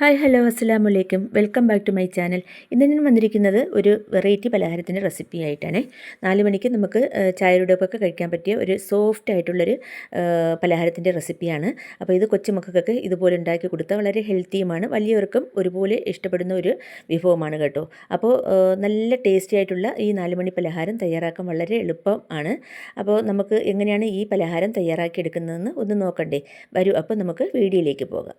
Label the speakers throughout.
Speaker 1: Hi hello അസ്സാം വലൈക്കും welcome back to my channel. ഇന്ന് ഞാൻ വന്നിരിക്കുന്നത് ഒരു വെറൈറ്റി പലഹാരത്തിന്റെ റെസിപ്പി ആയിട്ടാണ് നാല് മണിക്ക് നമുക്ക് ഏഹ്, ചായയുടെ ഒപ്പമൊക്കെ കഴിക്കാൻ പറ്റിയ ഒരു സോഫ്റ്റ് ആയിട്ടുള്ളൊരു പലഹാരത്തിന്റെ റെസിപ്പിയാണ്. അപ്പോൾ ഇത് കൊച്ചുമക്കൾക്കൊക്കെ ഇതുപോലെ ഉണ്ടാക്കി കൊടുത്താൽ വളരെ ഹെൽത്തിയുമാണ്. വലിയവർക്കും ഒരുപോലെ ഇഷ്ടപ്പെടുന്ന ഒരു വിഭവമാണ് കേട്ടോ. അപ്പോൾ നല്ല ടേസ്റ്റി ആയിട്ടുള്ള ഈ നാല് മണി പലഹാരം തയ്യാറാക്കാൻ വളരെ എളുപ്പം ആണ്. അപ്പോൾ നമുക്ക് എങ്ങനെയാണ് ഈ പലഹാരം തയ്യാറാക്കി എടുക്കുന്നതെന്ന് ഒന്ന് നോക്കണ്ടേ. വരൂ അപ്പോൾ നമുക്ക് വീഡിയോയിലേക്ക് പോകാം.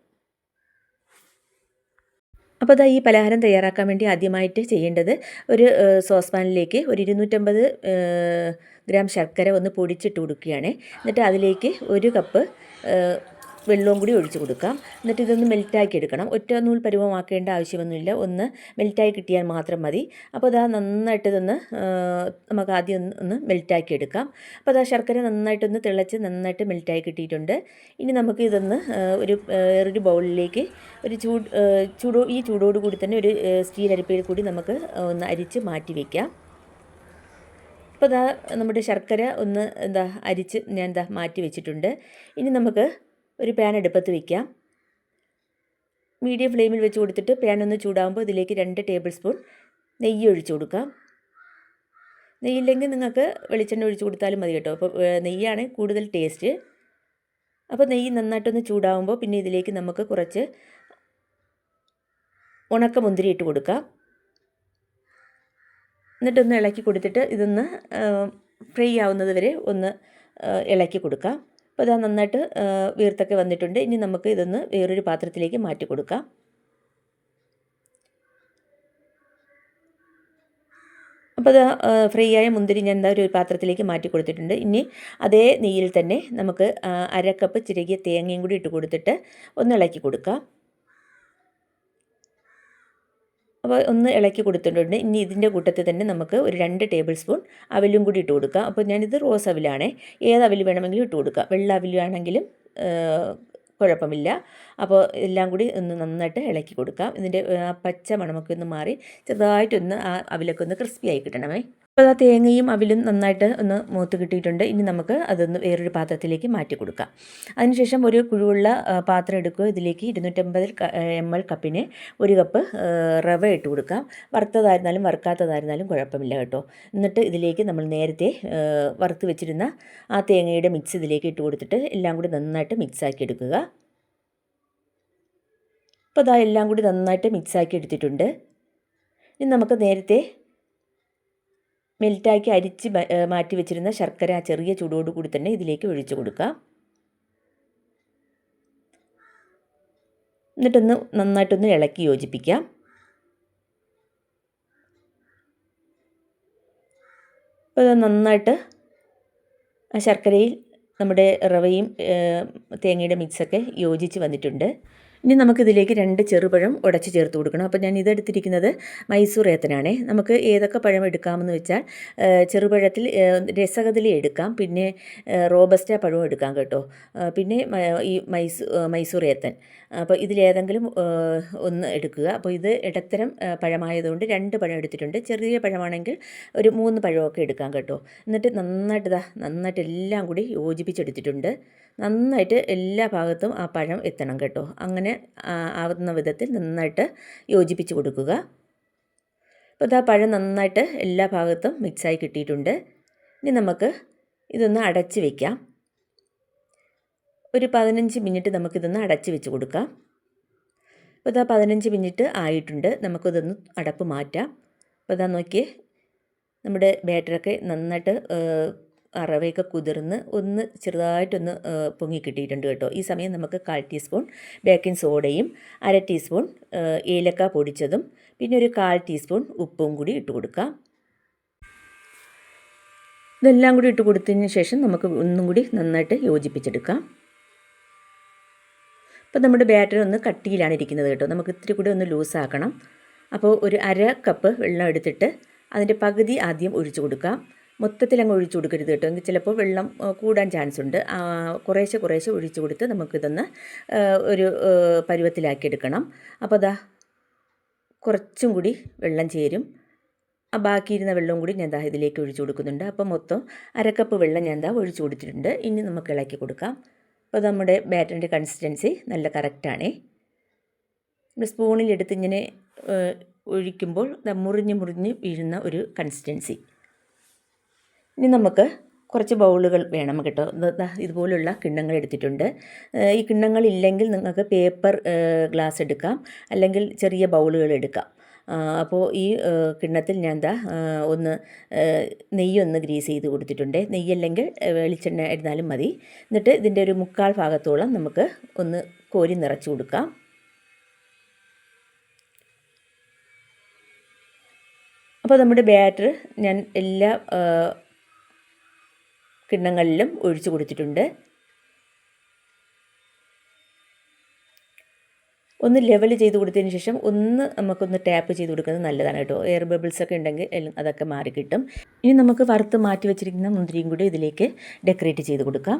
Speaker 1: അപ്പോൾ അതാ ഈ പലഹാരം തയ്യാറാക്കാൻ വേണ്ടി ആദ്യമായിട്ട് ചെയ്യേണ്ടത് ഒരു സോസ് പാനിലേക്ക് ഒരു ഇരുന്നൂറ്റമ്പത് ഗ്രാം ശർക്കര ഒന്ന് പൊടിച്ചിട്ട് കൊടുക്കുകയാണ്. എന്നിട്ട് അതിലേക്ക് ഒരു കപ്പ് വെള്ളവും കൂടി ഒഴിച്ച് കൊടുക്കാം. എന്നിട്ട് ഇതൊന്ന് മെൽറ്റാക്കി എടുക്കണം. ഒറ്റ നൂൽ പരുവമാക്കേണ്ട ആവശ്യമൊന്നുമില്ല. ഒന്ന് മെൽറ്റായി കിട്ടിയാൽ മാത്രം മതി. അപ്പോൾ അതാ നന്നായിട്ട് ഇതൊന്ന് നമുക്ക് ആദ്യം ഒന്ന് ഒന്ന് മെൽറ്റാക്കി എടുക്കാം. അപ്പോൾ അതാ ശർക്കര നന്നായിട്ടൊന്ന് തിളച്ച് നന്നായിട്ട് മെൽറ്റായി കിട്ടിയിട്ടുണ്ട്. ഇനി നമുക്ക് ഇതൊന്ന് ഒരു വേറൊരു ബൗളിലേക്ക് ഒരു ചൂട് ചൂടോ ഈ ചൂടോട് കൂടി തന്നെ ഒരു സ്റ്റീൽ അരിപ്പയിൽ കൂടി നമുക്ക് ഒന്ന് അരിച്ച് മാറ്റി വയ്ക്കാം അപ്പോൾ ഇതാ നമ്മുടെ ശർക്കര ഒന്ന് എന്താ അരിച്ച് ഞാൻ എന്താ മാറ്റി വെച്ചിട്ടുണ്ട്. ഇനി നമുക്ക് ഒരു പാൻ അടുപ്പത്ത് വയ്ക്കാം മീഡിയം ഫ്ലെയിമിൽ വെച്ച് കൊടുത്തിട്ട് പാൻ ഒന്ന് ചൂടാകുമ്പോൾ ഇതിലേക്ക് രണ്ട് ടേബിൾ സ്പൂൺ നെയ്യ് ഒഴിച്ചു കൊടുക്കാം നെയ്യില്ലെങ്കിൽ നിങ്ങൾക്ക് വെളിച്ചെണ്ണ ഒഴിച്ചു കൊടുത്താലും മതി കേട്ടോ. അപ്പോൾ നെയ്യാണ് കൂടുതൽ ടേസ്റ്റ് അപ്പോൾ നെയ്യ് നന്നായിട്ടൊന്ന് ചൂടാകുമ്പോൾ പിന്നെ ഇതിലേക്ക് നമുക്ക് കുറച്ച് ഉണക്ക മുന്തിരി ഇട്ട് കൊടുക്കാം എന്നിട്ടൊന്ന് ഇളക്കി കൊടുത്തിട്ട് ഇതൊന്ന് ഫ്രൈ ആവുന്നത് വരെ ഒന്ന് ഇളക്കി കൊടുക്കാം അപ്പോൾ ഇതാ നന്നായിട്ട് വീർത്തൊക്കെ വന്നിട്ടുണ്ട്. ഇനി നമുക്ക് ഇതൊന്ന് വേറൊരു പാത്രത്തിലേക്ക് മാറ്റി കൊടുക്കാം. അപ്പോൾ അത് ഫ്രീ ആയ മുന്തിരി ഞാൻ എന്താ ഒരു പാത്രത്തിലേക്ക് മാറ്റി കൊടുത്തിട്ടുണ്ട്. ഇനി അതേ നെയ്യിൽ തന്നെ നമുക്ക് അര കപ്പ് ചിരകിയ തേങ്ങയും കൂടി ഇട്ട് കൊടുത്തിട്ട് ഒന്ന് ഇളക്കി കൊടുക്കാം. അപ്പോൾ ഒന്ന് ഇളക്കി കൊടുത്തിട്ടുണ്ട്. ഇനി ഇതിന്റെ കൂട്ടത്തിൽ തന്നെ നമുക്ക് ഒരു രണ്ട് ടേബിൾ സ്പൂൺ അവലും കൂടി ഇട്ട് കൊടുക്കാം. അപ്പോൾ ഞാനിത് റോസ് അവിലാണേ. ഏത് അവിൽ വേണമെങ്കിലും ഇട്ട് കൊടുക്കാം. വെള്ള അവിലാണെങ്കിലും കുഴപ്പമില്ല. അപ്പോൾ എല്ലാം കൂടി ഒന്ന് നന്നായിട്ട് ഇളക്കി കൊടുക്കാം. ഇതിന്റെ പച്ച മണമൊക്കെ ഒന്ന് മാറി ചെറുതായിട്ടൊന്ന് ആ അവിലൊക്കെ ഒന്ന് ക്രിസ്പി ആയി കിട്ടണമേ. അപ്പോൾ ആ തേങ്ങയും അവിലും നന്നായിട്ട് ഒന്ന് മൂത്ത് കിട്ടിയിട്ടുണ്ട്. ഇനി നമുക്ക് അതൊന്ന് വേറൊരു പാത്രത്തിലേക്ക് മാറ്റി കൊടുക്കാം. അതിനുശേഷം ഒരു കുഴുവുള്ള പാത്രം എടുക്കുക. ഇതിലേക്ക് ഇരുന്നൂറ്റമ്പത് എം എൽ കപ്പിന് ഒരു കപ്പ് റവ ഇട്ട് കൊടുക്കാം. വറുത്തതായിരുന്നാലും വറുക്കാത്തതായിരുന്നാലും കുഴപ്പമില്ല കേട്ടോ. എന്നിട്ട് ഇതിലേക്ക് നമ്മൾ നേരത്തെ വറുത്ത് വെച്ചിരുന്ന ആ തേങ്ങയുടെ മിക്സ് ഇതിലേക്ക് ഇട്ട് കൊടുത്തിട്ട് എല്ലാം കൂടി നന്നായിട്ട് മിക്സാക്കി എടുക്കുക. അപ്പോൾ അതാ എല്ലാം കൂടി നന്നായിട്ട് മിക്സാക്കി എടുത്തിട്ടുണ്ട്. ഇനി നമുക്ക് നേരത്തെ മെൽറ്റാക്കി അരിച്ച് മാറ്റി വെച്ചിരുന്ന ശർക്കര ചെറിയ ചൂടോട് കൂടി തന്നെ ഇതിലേക്ക് ഒഴിച്ചു കൊടുക്കുക. എന്നിട്ടൊന്ന് നന്നായിട്ടൊന്ന് ഇളക്കി യോജിപ്പിക്കാം അപ്പോൾ നന്നായിട്ട് ആ ശർക്കരയിൽ നമ്മുടെ റവയും തേങ്ങയുടെ മിക്സൊക്കെ യോജിച്ച് വന്നിട്ടുണ്ട്. ഇനി നമുക്കിതിലേക്ക് രണ്ട് ചെറുപഴം ഉടച്ച് ചേർത്ത് കൊടുക്കണം. അപ്പോൾ ഞാൻ ഇതെടുത്തിരിക്കുന്നത് മൈസൂർ ഏത്തനാണേ. നമുക്ക് ഏതൊക്കെ പഴം എടുക്കാമെന്ന് വെച്ചാൽ ചെറുപഴത്തിൽ രസകദലി എടുക്കാം. പിന്നെ റോബസ്റ്റ പഴവും എടുക്കാം കേട്ടോ. പിന്നെ ഈ മൈസൂ മൈസൂർ ഏത്തൻ. അപ്പോൾ ഇതിലേതെങ്കിലും ഒന്ന് എടുക്കുക. അപ്പോൾ ഇത് ഇടത്തരം പഴമായതുകൊണ്ട് രണ്ട് പഴം എടുത്തിട്ടുണ്ട്. ചെറിയ പഴമാണെങ്കിൽ ഒരു മൂന്ന് പഴമൊക്കെ എടുക്കാം കേട്ടോ. എന്നിട്ട് നന്നായിട്ട് ഇതാ നന്നായിട്ട് എല്ലാം കൂടി യോജിപ്പിച്ചെടുത്തിട്ടുണ്ട്. നന്നായിട്ട് എല്ലാ ഭാഗത്തും ആ പഴം എത്തണം കേട്ടോ. അങ്ങനെ ആവുന്ന വിധത്തിൽ നന്നായിട്ട് യോജിപ്പിച്ച് കൊടുക്കുക. അപ്പോൾ ഇതാ പഴം നന്നായിട്ട് എല്ലാ ഭാഗത്തും മിക്സായി കിട്ടിയിട്ടുണ്ട്. ഇനി നമുക്ക് ഇതൊന്ന് അടച്ച് വയ്ക്കാം ഒരു പതിനഞ്ച് മിനിറ്റ് നമുക്കിതൊന്ന് അടച്ച് വെച്ച് കൊടുക്കാം. അപ്പോൾ ഇതാ പതിനഞ്ച് മിനിറ്റ് ആയിട്ടുണ്ട്. നമുക്കിതൊന്ന് അടപ്പ് മാറ്റാം. അപ്പോൾ ഇതാ നോക്കിയേ നമ്മുടെ ബാറ്ററൊക്കെ നന്നായിട്ട് ഏഹ്, ആ റവയൊക്കെ കുതിർന്ന് ഒന്ന് ചെറുതായിട്ടൊന്ന് പൊങ്ങി കിട്ടിയിട്ടുണ്ട് കേട്ടോ. ഈ സമയം നമുക്ക് കാൽ ടീസ്പൂൺ ബേക്കിംഗ് സോഡയും അര ടീസ്പൂൺ ഏലക്ക പൊടിച്ചതും പിന്നെ ഒരു കാൽ ടീസ്പൂൺ ഉപ്പും കൂടി ഇട്ട് കൊടുക്കാം. ഇതെല്ലാം കൂടി ഇട്ട് കൊടുത്തതിന് ശേഷം നമുക്ക് ഒന്നും കൂടി നന്നായിട്ട് യോജിപ്പിച്ചെടുക്കാം. അപ്പോൾ നമ്മുടെ ബാറ്റർ ഒന്ന് കട്ടിയിലാണ് ഇരിക്കുന്നത് കേട്ടോ. നമുക്ക് ഇത്തിരി കൂടി ഒന്ന് ലൂസാക്കണം. അപ്പോൾ ഒരു അര കപ്പ് വെള്ളം എടുത്തിട്ട് അതിന്റെ പകുതി ആദ്യം ഒഴിച്ചു കൊടുക്കാം. മൊത്തത്തിൽ അങ്ങ് ഒഴിച്ചു കൊടുക്കരുത് കേട്ടോ. എങ്കിൽ ചിലപ്പോൾ വെള്ളം കൂടാൻ ചാൻസ് ഉണ്ട്. കുറേശ്ശെ കുറേശ്ശെ ഒഴിച്ചു കൊടുത്ത് നമുക്കിതൊന്ന് ഒരു പരുവത്തിലാക്കി എടുക്കണം. അപ്പോൾ അതാ കുറച്ചും കൂടി വെള്ളം ചേരും. ബാക്കിയിരുന്ന വെള്ളവും കൂടി ഞാൻ ദാ ഇതിലേക്ക് ഒഴിച്ചു കൊടുക്കുന്നുണ്ട്. അപ്പോൾ മൊത്തം അരക്കപ്പ് വെള്ളം ഞാൻ ദാ ഒഴിച്ചു കൊടുത്തിട്ടുണ്ട്. ഇനി നമുക്ക് ഇളക്കി കൊടുക്കാം. അപ്പോൾ നമ്മുടെ ബാറ്ററിന്റെ കൺസിസ്റ്റൻസി നല്ല കറക്റ്റാണേ സ്പൂണിലെടുത്ത് ഇങ്ങനെ ഒഴിക്കുമ്പോൾ മുറിഞ്ഞ് മുറിഞ്ഞ് വീഴുന്ന ഒരു കൺസിസ്റ്റൻസി ഇനി നമുക്ക് കുറച്ച് ബൗളുകൾ വേണം കേട്ടോ. ഇതുപോലുള്ള കിണ്ണങ്ങൾ എടുത്തിട്ടുണ്ട്. ഈ കിണ്ണങ്ങളില്ലെങ്കിൽ നിങ്ങൾക്ക് പേപ്പർ ഗ്ലാസ് എടുക്കാം. അല്ലെങ്കിൽ ചെറിയ ബൗളുകൾ എടുക്കാം. അപ്പോൾ ഈ കിണ്ണത്തിൽ ഞാൻ എന്താ ഒന്ന് നെയ്യൊന്ന് ഗ്രീസ് ചെയ്ത് കൊടുത്തിട്ടുണ്ട്. നെയ്യല്ലെങ്കിൽ വെളിച്ചെണ്ണ ഇരുന്നാലും മതി. എന്നിട്ട് ഇതിന്റെ ഒരു മുക്കാൽ ഭാഗത്തോളം നമുക്ക് ഒന്ന് കോരി നിറച്ചു കൊടുക്കാം. അപ്പോൾ നമ്മുടെ ബാറ്റർ ഞാൻ എല്ലാ കിണ്ണങ്ങളിലും ഒഴിച്ചു കൊടുത്തിട്ടുണ്ട്. ഒന്ന് ലെവൽ ചെയ്ത് കൊടുത്തതിന് ശേഷം ഒന്ന് നമുക്കൊന്ന് ടാപ്പ് ചെയ്ത് കൊടുക്കുന്നത് നല്ലതാണ് കേട്ടോ. എയർ ബബിൾസ് ഒക്കെ ഉണ്ടെങ്കിൽ അതൊക്കെ മാറി കിട്ടും. ഇനി നമുക്ക് വറുത്ത് മാറ്റി വെച്ചിരിക്കുന്ന മുന്തിരിയും കൂടി ഇതിലേക്ക് ഡെക്കറേറ്റ് ചെയ്ത് കൊടുക്കാം.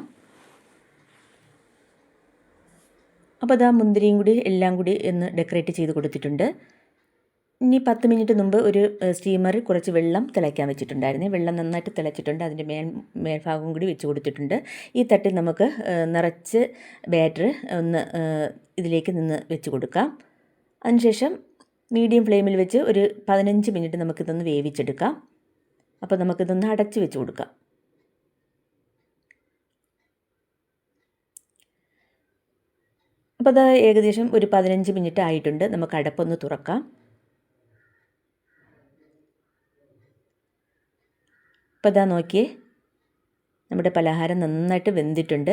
Speaker 1: അപ്പോൾ അതാ മുന്തിരിയും കൂടി എല്ലാം കൂടി ഒന്ന് ഡെക്കറേറ്റ് ചെയ്ത് കൊടുത്തിട്ടുണ്ട്. ഇനി പത്ത് മിനിറ്റ് മുമ്പ് ഒരു സ്റ്റീമറിൽ കുറച്ച് വെള്ളം തിളയ്ക്കാൻ വെച്ചിട്ടുണ്ടായിരുന്നു. വെള്ളം നന്നായിട്ട് തിളച്ചിട്ടുണ്ട്. അതിന്റെ മേൽ മേൽഭാഗവും കൂടി വെച്ച് കൊടുത്തിട്ടുണ്ട്. ഈ തട്ടിൽ നമുക്ക് നിറച്ച് ബാറ്റർ ഒന്ന് ഇതിലേക്ക് നിന്ന് വെച്ച് കൊടുക്കാം. അതിനുശേഷം മീഡിയം ഫ്ലെയിമിൽ വെച്ച് ഒരു പതിനഞ്ച് മിനിറ്റ് നമുക്കിതൊന്ന് വേവിച്ചെടുക്കാം. അപ്പോൾ നമുക്കിതൊന്ന് അടച്ച് വെച്ച് കൊടുക്കാം. അപ്പോൾ അത് ഏകദേശം ഒരു പതിനഞ്ച് മിനിറ്റ് ആയിട്ടുണ്ട്. നമുക്ക് അടപ്പൊന്ന് തുറക്കാം. അപ്പോൾ ഇതാ നോക്കിയേ. നമ്മുടെ പലഹാരം നന്നായിട്ട് വെന്തിട്ടുണ്ട്.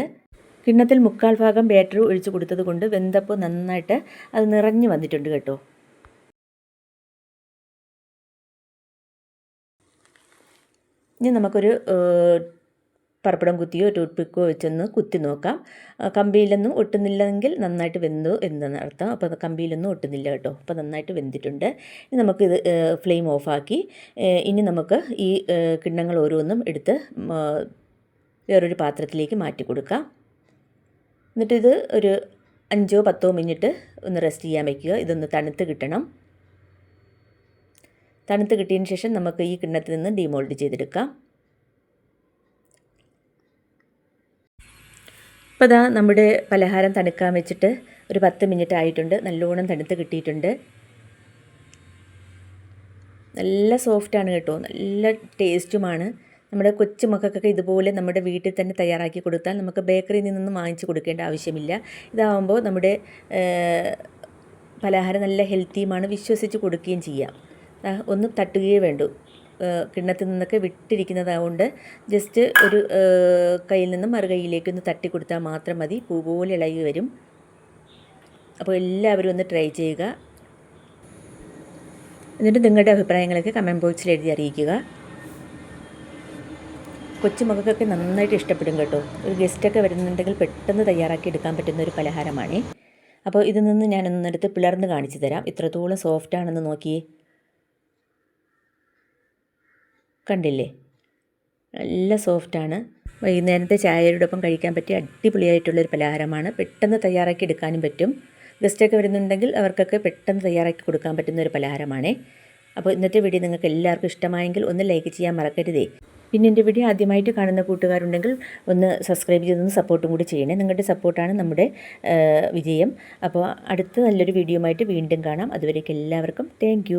Speaker 1: കിണ്ണത്തിൽ മുക്കാൽ ഭാഗം ബാറ്ററി ഒഴിച്ച് കൊടുത്തത് കൊണ്ട് വെന്തപ്പോൾ നന്നായിട്ട് അത് നിറഞ്ഞു വന്നിട്ടുണ്ട് കേട്ടോ. ഇനി നമുക്കൊരു ഏഹ്, പപ്പടം കുത്തിയോ ടൂത്ത് പിക്കോ വെച്ചൊന്ന് കുത്തി നോക്കാം. കമ്പിയിലൊന്നും ഒട്ടുന്നില്ലെങ്കിൽ നന്നായിട്ട് വെന്തു എന്നാണ് അർത്ഥം. അപ്പോൾ കമ്പിയിലൊന്നും ഒട്ടുന്നില്ല കേട്ടോ. അപ്പോൾ നന്നായിട്ട് വെന്തിട്ടുണ്ട്. ഇനി നമുക്കിത് ഫ്ലെയിം ഓഫാക്കി. ഇനി നമുക്ക് ഈ കിണ്ണങ്ങൾ ഓരോന്നും എടുത്ത് വേറൊരു പാത്രത്തിലേക്ക് മാറ്റി കൊടുക്കാം. എന്നിട്ടിത് ഒരു അഞ്ചോ പത്തോ മിനിറ്റ് ഒന്ന് റെസ്റ്റ് ചെയ്യാൻ വയ്ക്കുക ഇതൊന്ന് തണുത്ത് കിട്ടണം. തണുത്ത് കിട്ടിയതിന് ശേഷം നമുക്ക് ഈ കിണ്ണത്തിൽ നിന്ന് ഡിമോൾഡ് ചെയ്തെടുക്കാം. അപ്പോൾ ഇതാ നമ്മുടെ പലഹാരം തണുക്കാൻ വെച്ചിട്ട് ഒരു പത്ത് മിനിറ്റ് ആയിട്ടുണ്ട്. നല്ലോണം തണുത്ത് കിട്ടിയിട്ടുണ്ട്. നല്ല സോഫ്റ്റാണ് കേട്ടോ. നല്ല ടേസ്റ്റുമാണ് നമ്മുടെ കൊച്ചു മക്കൾക്കൊക്കെ ഇതുപോലെ നമ്മുടെ വീട്ടിൽ തന്നെ തയ്യാറാക്കി കൊടുത്താൽ നമുക്ക് ബേക്കറിയിൽ നിന്നൊന്നും വാങ്ങിച്ച് കൊടുക്കേണ്ട ആവശ്യമില്ല. ഇതാവുമ്പോൾ നമ്മുടെ പലഹാരം നല്ല ഹെൽത്തിയുമാണ് വിശ്വസിച്ച് കൊടുക്കുകയും ചെയ്യാം. ഒന്ന് തട്ടുകയേ വേണ്ടൂ. കിണ്ണത്തിൽ നിന്നൊക്കെ വിട്ടിരിക്കുന്നതുകൊണ്ട് ജസ്റ്റ് ഒരു കയ്യിൽ നിന്നും മറു കൈയിലേക്ക് ഒന്ന് തട്ടി കൊടുത്താൽ മാത്രം മതി. പൂ പോലെ ഇളകി വരും. അപ്പോൾ എല്ലാവരും ഒന്ന് ട്രൈ ചെയ്യുക. എന്നിട്ട് നിങ്ങളുടെ അഭിപ്രായങ്ങളൊക്കെ കമന്റ് ബോക്സിൽ എഴുതി അറിയിക്കുക. കൊച്ചുമകൾക്കൊക്കെ നന്നായിട്ട് ഇഷ്ടപ്പെടും കേട്ടോ. ഒരു ഗസ്റ്റൊക്കെ വരുന്നുണ്ടെങ്കിൽ പെട്ടെന്ന് തയ്യാറാക്കി എടുക്കാൻ പറ്റുന്ന ഒരു പലഹാരമാണ്. അപ്പോൾ ഇതിൽ നിന്ന് ഞാനൊന്നെടുത്ത് പിളർന്ന് കാണിച്ചു തരാം. ഇത്രത്തോളം സോഫ്റ്റാണെന്ന് നോക്കിയേ. കണ്ടില്ലേ? നല്ല സോഫ്റ്റാണ്. വൈകുന്നേരത്തെ ചായയോടൊപ്പം കഴിക്കാൻ പറ്റിയ അടിപൊളിയായിട്ടുള്ളൊരു പലഹാരമാണ്. പെട്ടെന്ന് തയ്യാറാക്കി എടുക്കാനും പറ്റും. ഗസ്റ്റൊക്കെ വരുന്നുണ്ടെങ്കിൽ അവർക്കൊക്കെ പെട്ടെന്ന് തയ്യാറാക്കി കൊടുക്കാൻ പറ്റുന്ന ഒരു പലഹാരമാണേ. അപ്പോൾ ഇന്നത്തെ വീഡിയോ നിങ്ങൾക്ക് എല്ലാവർക്കും ഇഷ്ടമായെങ്കിൽ ഒന്ന് ലൈക്ക് ചെയ്യാൻ മറക്കരുതേ. പിന്നെ എന്റെ വീഡിയോ ആദ്യമായിട്ട് കാണുന്ന കൂട്ടുകാരുണ്ടെങ്കിൽ ഒന്ന് സബ്സ്ക്രൈബ് ചെയ്തൊന്ന് സപ്പോർട്ടും കൂടി ചെയ്യണേ. നിങ്ങളുടെ സപ്പോർട്ടാണ് നമ്മുടെ വിജയം. അപ്പോൾ അടുത്ത നല്ലൊരു വീഡിയോ വീണ്ടും കാണാം. അതുവരേക്കും എല്ലാവർക്കും താങ്ക്